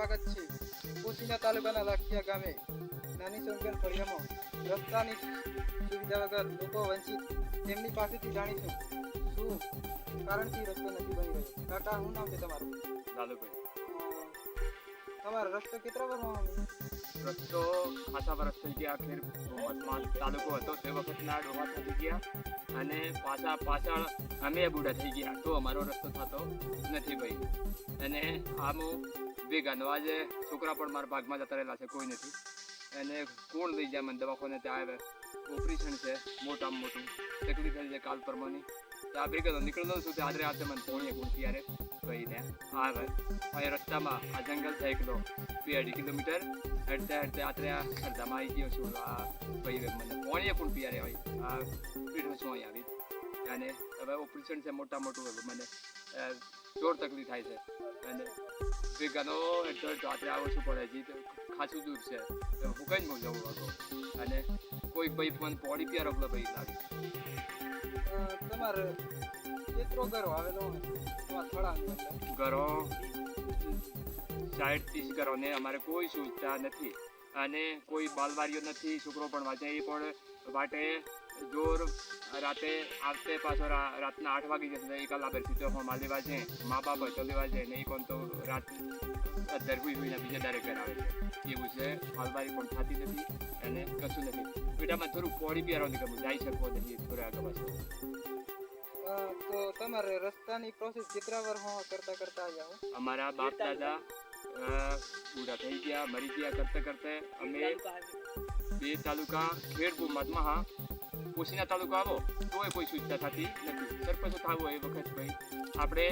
સ્વાગત છે. કોશીના તાલુકાના લાખિયા ગામે નાની સંખ્યા ફળિયામાં રસ્તાની સુવિધા વગર લોકો વંચિત. તેમની પાસેથી જાણીશું શું કારણથી રસ્તો નથી બની રહ્યો કાકા હું નામ છે તમારું? લાલુભાઈ. તમારો રસ્તો કેટલા વર્ષમાં રસ્તો ખાસા વર્ષ થઈ ગયા. ફેર ડોમાસમાં તાલુકો હતો. તે વખતના ડોમાસ થઈ ગયા અને પાછા પાછળ અમે બુઢા થઈ ગયા. તો અમારો રસ્તો થતો નથી ભાઈ. અને આમ ભેગાનો આજે છોકરા પણ મારા ભાગમાં જતા રહેલા છે, કોઈ નથી. એને કોણ લઈ જાય મને દવાખાને? ત્યાં આવે ઓપરેશન છે, મોટામાં મોટું. તકલીફ થઈ છે કાલ પરમાની. ત્યાં ભેગા નીકળેલો છું ત્યાં આજે મને પોણીએ કોણ ત્યારે કહીને આવે અહીં રસ્તામાં આ જંગલ છે એકલો બે અઢી કિલોમીટર. હેડતે હેડતે આત્રે અડધામાં આવી ગયો છું. આ ભાઈ મને પોણીએ પણ પિયારે હોય આ પીઠો છું અહીં આવી. અને હવે ઓપરેશન છે મોટા મોટું. હવે મને જોર તકલીફ થાય છે. અને ભેગાનો એટલો આત્રે આવું છું પડે હજી ખાસું દૂર છે. તો હું કઈ બહુ જવું હતો અને કોઈ ભાઈ મને પોડી પિયારો પેલો ભાઈ લાગે. તમારે કેટલો ઘરો આવેલો થોડાની ઘરો સાઠ ત્રીસ ઘરોને અમારે કોઈ સુવિધા નથી. અને કોઈ બાલવારીઓ નથી છોકરો પણ વાંચે એ પણ વાટે જોર રાતે આવતે પાછો રા- રાતના આઠ વાગી જશે એક કલાક સીધો હોમ લેવા છે મા બાપ હોય તો લેવા જાય નહીં કોણ તો રાત અધર હુઈ હુઈને બીજા દારે ઘર આવે છે એવું છે બાલવારી પણ થતી નથી અને કશું નથી પેટામાં થોડું પોડી પિયારો નહીં ગમે જઈ શકો નહીં થોડા આગળ પાછળ અ, તો તમારે રસ્તાની પ્રોસેસ કેટલા વર્ષમાં કરતા કરતા આવ્યા હો અમારા બાપ દાદા અ, બુઢા થઈ ગયા મરી ગયા કરતે કરતે અમે બે તાલુકા ખેડપુર મધમહા પોશીના તાલુકો આવો તોય કોઈ સુવિધા થતી નથી. સરપંચ થવું એ વખત ભાઈ. આપણે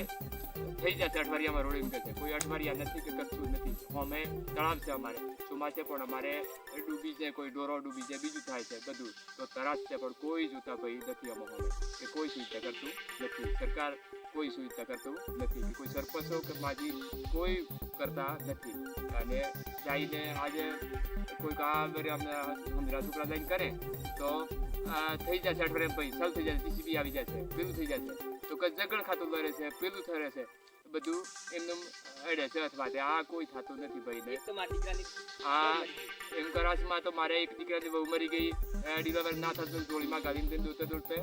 થઈ જશે અઠવાડિયામાં રોડ એમ કહે છે. કોઈ અઠવાડિયા નથી કે કશું નથી. અમે તળાવ છે અમારે. ચોમાસે પણ અમારે ડૂબી જાય કોઈ ડોરો ડૂબી જાય બીજું થાય છે બધું. તો તરાશ છે, પણ કોઈ જોતા ભાઈ નથી અમારે અમે કે કોઈ સુવિધા કરતું નથી. સરકાર કોઈ સુવિધા કરતું નથી કોઈ સરપંચો કે માજી કોઈ કરતા નથી. અને જઈને આજે કોઈ કામ હમણાં છોકરા જઈને કરે, તો થઈ જશે અઠવાડિયે પછી ચાલુ થઈ જશે જીસીબી આવી જશે, પેલું થઈ જશે. તો કે જગણ ખાતું કરે છે, પેલું થરે છે. બધું એમનું અડે છે અથવા તે આ કોઈ થતું નથી ભાઈ આ એમ કરાશમાં તો મારે એક દીકરાની બહુ મરી ગઈ ડિલિવર ના થતું જોડીમાં દઈને દોડતે દોડતે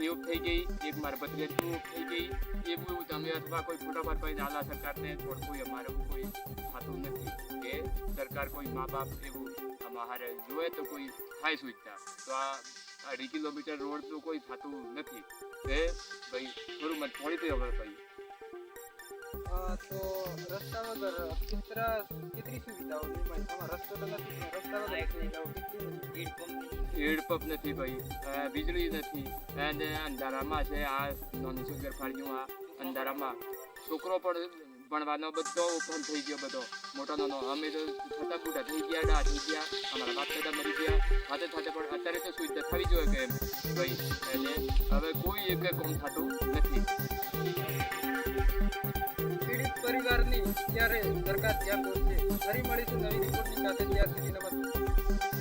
એવું થઈ ગઈ એક મારા હતું થઈ ગઈ એવું એવું તમે અથવા કોઈ ફોટા પર પછી આલા સરકારને કોઈ અમારે કોઈ થતું નથી કે સરકાર કોઈ મા બાપ એવું અમારે જોવે તો કોઈ થાય સુવિધા. તો આ અઢી કિલોમીટર રોડ તો કોઈ થતું નથી. એ ભાઈ થોડું મને થોડી તો હવે ભાઈ તો રસ્તા વગર કુતરા કેટલી સુવિધાઓ નહીં ભાઈ તમારો રસ્તો તો નથી રસ્તા વગર સુવિધાઓ કેટલી હેડપંપ નથી. ભાઈ. વીજળી નથી. અને અંધારામાં છે આ નોની સુગર ફાળ્યું આ અંધારામાં. છોકરો પણ ભણવાનો બધો ઓપન થઈ ગયો બધો. મોટો નાનો. અમે તો થતા બુઢા થઈ ગયા ડા થઈ ગયા. અમારા બાપ દાદા મરી ગયા. સાથે સાથે પણ અત્યારે તો સુવિધા થવી જોઈએ કે એમ. ભાઈ એટલે હવે કોઈ એક કોમ થતું નથી. પરિવારની અત્યારે સરકાર ધ્યાન દોરશે ફરી મળીશું નવી રિપોર્ટની સાથે. ત્યાં સુધી નમસ્તે